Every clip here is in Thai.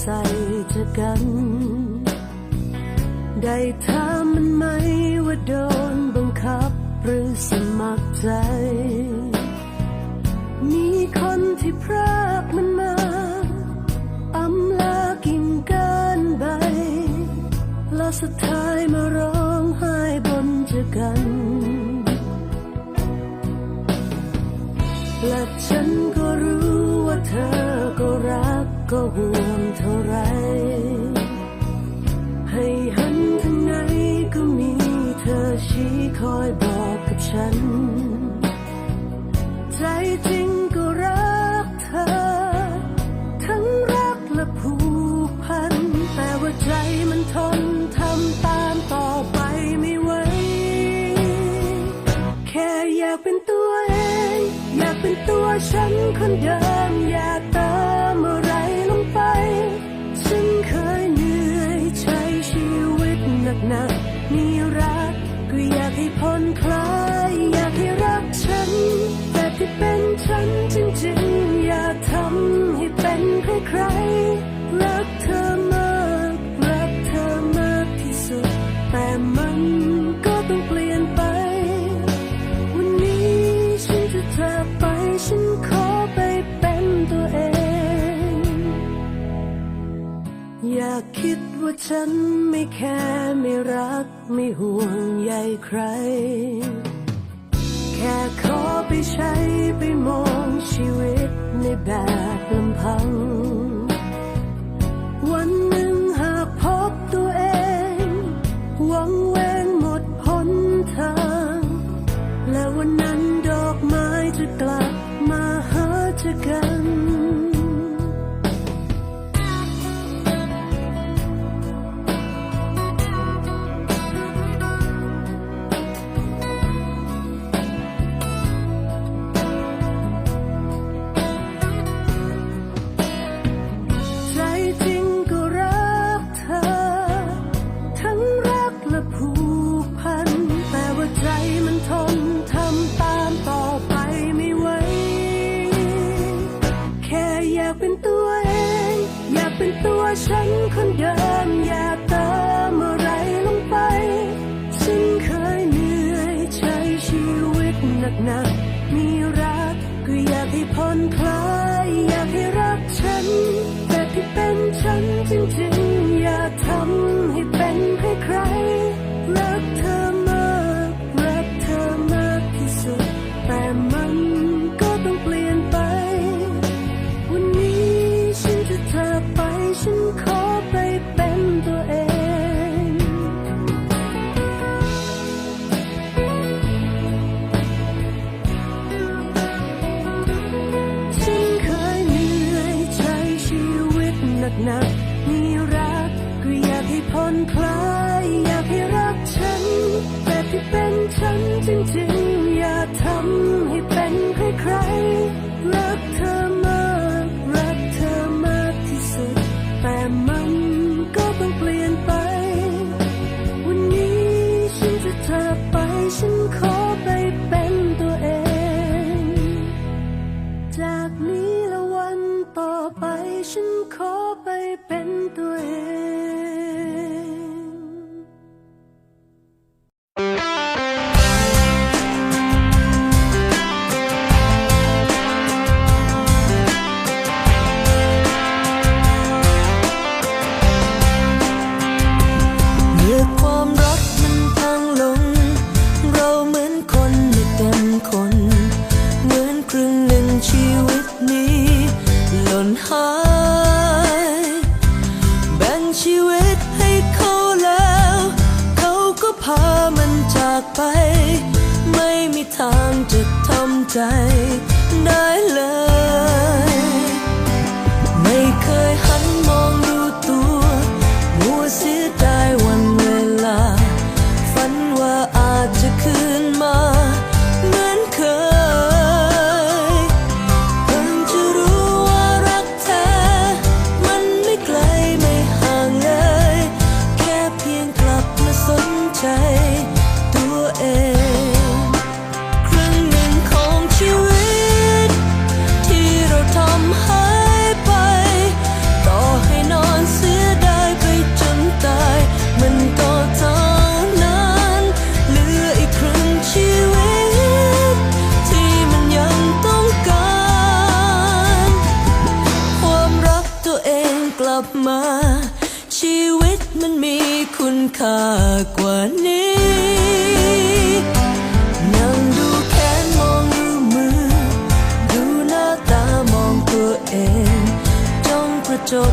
ใส่จกัน ได้ถามมันไหมว่าโดนบังคับหรือสมัครใจ มีคนที่พรากมันมาอำลากิ่งก้านใบแล้วสุดท้ายมาร้องไห้บนจอกันและฉันก็รู้ว่าเธอ ก็ห่วงเท่าไร ให้หันทางไหนก็มีเธอชี้คอยบอกกับฉัน ใจจริงก็รักเธอ ทั้งรักและผูกพัน แต่ว่าใจมันทนทำตามต่อไปไม่ไหว แค่อยากเป็นตัวเอง อยากเป็นตัวฉันคนเดิม ใคร รักเธอมาก รักเธอมากที่สุด แต่มันก็ต้องเปลี่ยนไป วันนี้ฉันจะจากไป ฉันขอไปเป็นตัวเอง อย่าคิดว่าฉันไม่แคร์ไม่รัก ไม่ห่วงใยใคร แค่ขอไปใช้ไปมองชีวิตในแบบลำพัง ให้ผ่อนคลายอยากให้รักฉันแต่ที่เป็นฉันจริงๆ อย่าทำให้เป็นใครใคร ฉัน คุณค่ากว่านี้นั่งดูแขนมองรูมือ ดูหน้าตามองตัวเองจ้องกระจก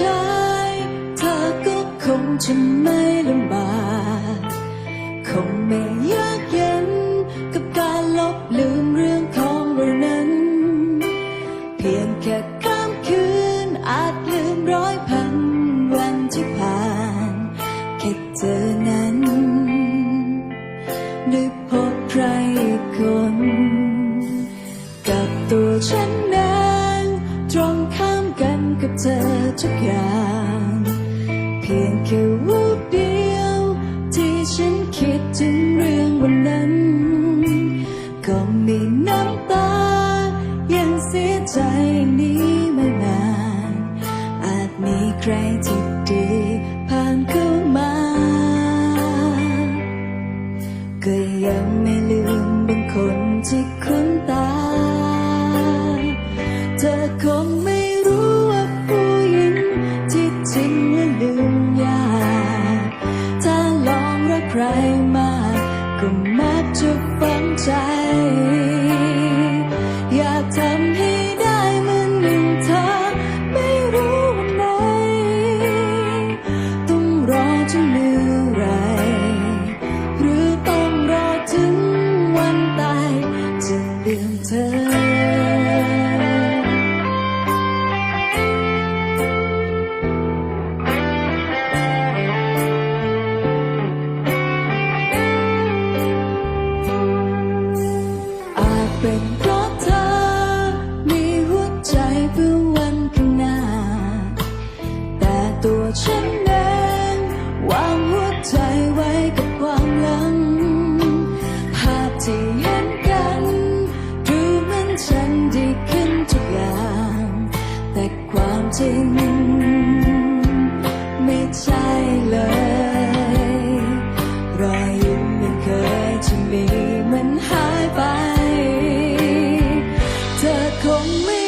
ใช้ เธอก็คงจะไม่ลำบาก คงไม่ยาก conmigo.